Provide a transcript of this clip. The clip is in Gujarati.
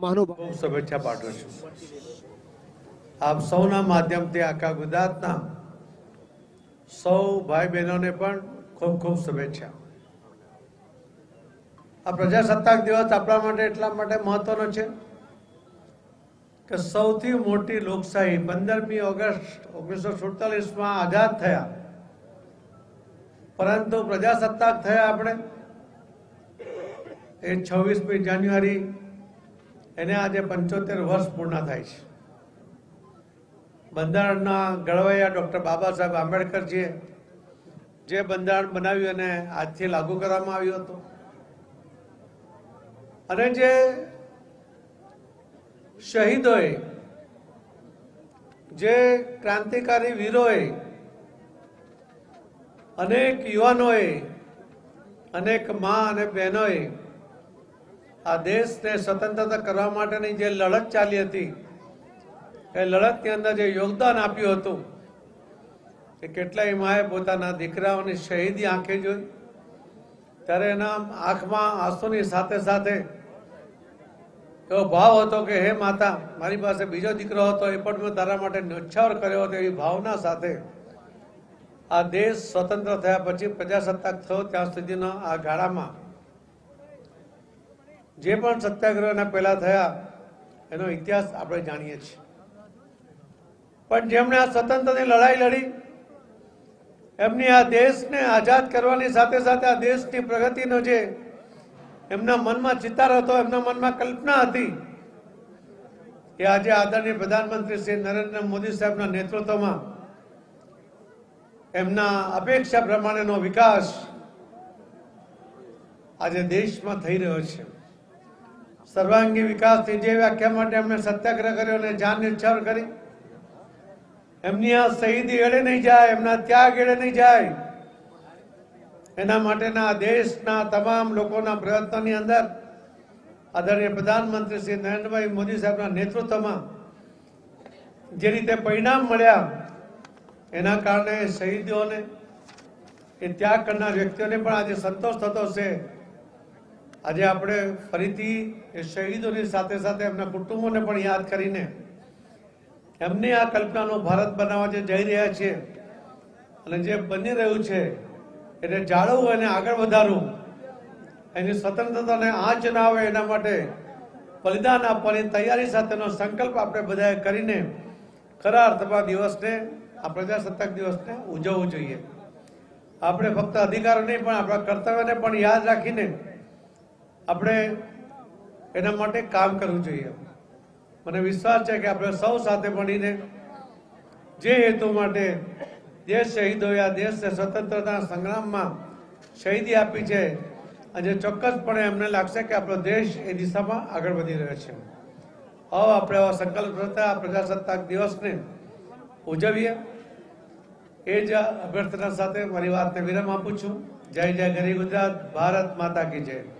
મહાનુભાવ. શુભેચ્છા પાઠવું છું. આપ સૌના માધ્યમથી આખા ગુજરાતના સૌ ભાઈ બહેનોને પણ ખૂબ ખૂબ શુભેચ્છા આ પ્રજાસત્તાક દિવસ આપણા માટે એટલા માટે મહત્વનો છે કે સૌથી મોટી લોકશાહી પંદરમી ઓગસ્ટ ઓગણીસો સુડતાલીસમાં આઝાદ થયા. પરંતુ પ્રજાસત્તાક થયા આપણે. એ છવ્વીસમી જાન્યુઆરી એને આજે પંચોતેર વર્ષ પૂર્ણ થાય છે. બંધારણના ઘડવૈયા ડૉક્ટર બાબા સાહેબ આંબેડકરજીએ જે બંધારણ બનાવ્યું અને આજથી લાગુ કરવામાં આવ્યું હતું. અને જે શહીદોએ, જે ક્રાંતિકારી વીરોએ, અનેક યુવાનોએ, અનેક મા અને બહેનોએ આ દેશને સ્વતંત્રતા કરવા માટેની જે લડત ચાલી હતી, એ લડતની અંદર જે યોગદાન આપ્યું હતું, એ કેટલાય માએ પોતાના દીકરાઓની શહીદી આંખે જોઈ. ત્યારે એના આંખમાં આંસુની સાથે સાથે એવો ભાવ હતો કે, હે માતા, મારી પાસે બીજો દીકરો હતો, એ પણ મેં તારા માટે ન્યોછાવર કર્યો હતો, એવી ભાવના સાથે આ દેશ સ્વતંત્ર થયા પછી પ્રજાસત્તાક થયો ત્યાં સુધીના આ ગાળામાં. જે પણ સત્યાગ્રહના પહેલા થયા, એનો ઇતિહાસ આપણે જાણીએ છીએ. પણ જેમણે આ સ્વતંત્રની લડાઈ લડી, એમની આ દેશને આઝાદ કરવાની સાથે સાથે આ દેશની પ્રગતિનો જે એમના મનમાં ચિતાર હતો, એમના મનમાં કલ્પના હતી, એ આજે આદરણીય પ્રધાનમંત્રી શ્રી નરેન્દ્ર મોદી સાહેબના નેતૃત્વમાં એમના અપેક્ષા પ્રમાણેનો વિકાસ આજે દેશમાં થઈ રહ્યો છે. સર્વાંગી વિકાસની જે વ્યાખ્યા માટે એમણે સત્યાગ્રહ કર્યો અને જાન નિર્છાવર કરી. એમની આ શહીદી એળે નહીં જાય, એમના ત્યાગ એળે નહીં જાય. એના માટેના દેશના તમામ લોકોના પ્રયત્નોની અંદર આદરણીય પ્રધાનમંત્રી શ્રી નરેન્દ્રભાઈ મોદી સાહેબના નેતૃત્વમાં જે રીતે પરિણામ મળ્યા, એના કારણે શહીદીઓને એ ત્યાગ કરનાર વ્યક્તિઓને પણ આજે સંતોષ થતો છે. આજે આપણે ફરીથી શહીદોની સાથે સાથે એમના કુટુંબોને પણ યાદ કરીને એમની આ કલ્પનાનું ભારત બનાવવા જે જઈ રહ્યા છે અને જે બની રહ્યું છે, એને જાળવવું અને આગળ વધારવું, એની સ્વતંત્રતાને આંચ ના આવે એના માટે બલિદાન આપવાની તૈયારી સાથેનો સંકલ્પ આપણે બધાએ કરીને ખરા અર્થમાં દિવસને, આ પ્રજાસત્તાક દિવસને ઉજવવું જોઈએ. આપણે ફક્ત અધિકારો નહીં પણ, આપણા કર્તવ્યને પણ યાદ રાખીને આપણે એના માટે કામ કરવું જોઈએ. મને વિશ્વાસ છે કે આપણે સૌ સાથે મળીને જે હેતુ માટે દેશ શહીદોએ આ દેશને સ્વતંત્રતા સંગ્રામમાં શહીદી આપી છે અને ચોક્કસપણે એમને લાગશે કે આપણો દેશ એ દિશામાં આગળ વધી રહ્યો છે. આવો આપણે આવા સંકલ્પ આ પ્રજાસત્તાક દિવસને ઉજવીએ. એ જ અભ્યર્થના સાથે મારી વાતને વિરામ આપું છું. જય જય ગરી ગુજરાત, ભારત માતા કી જય.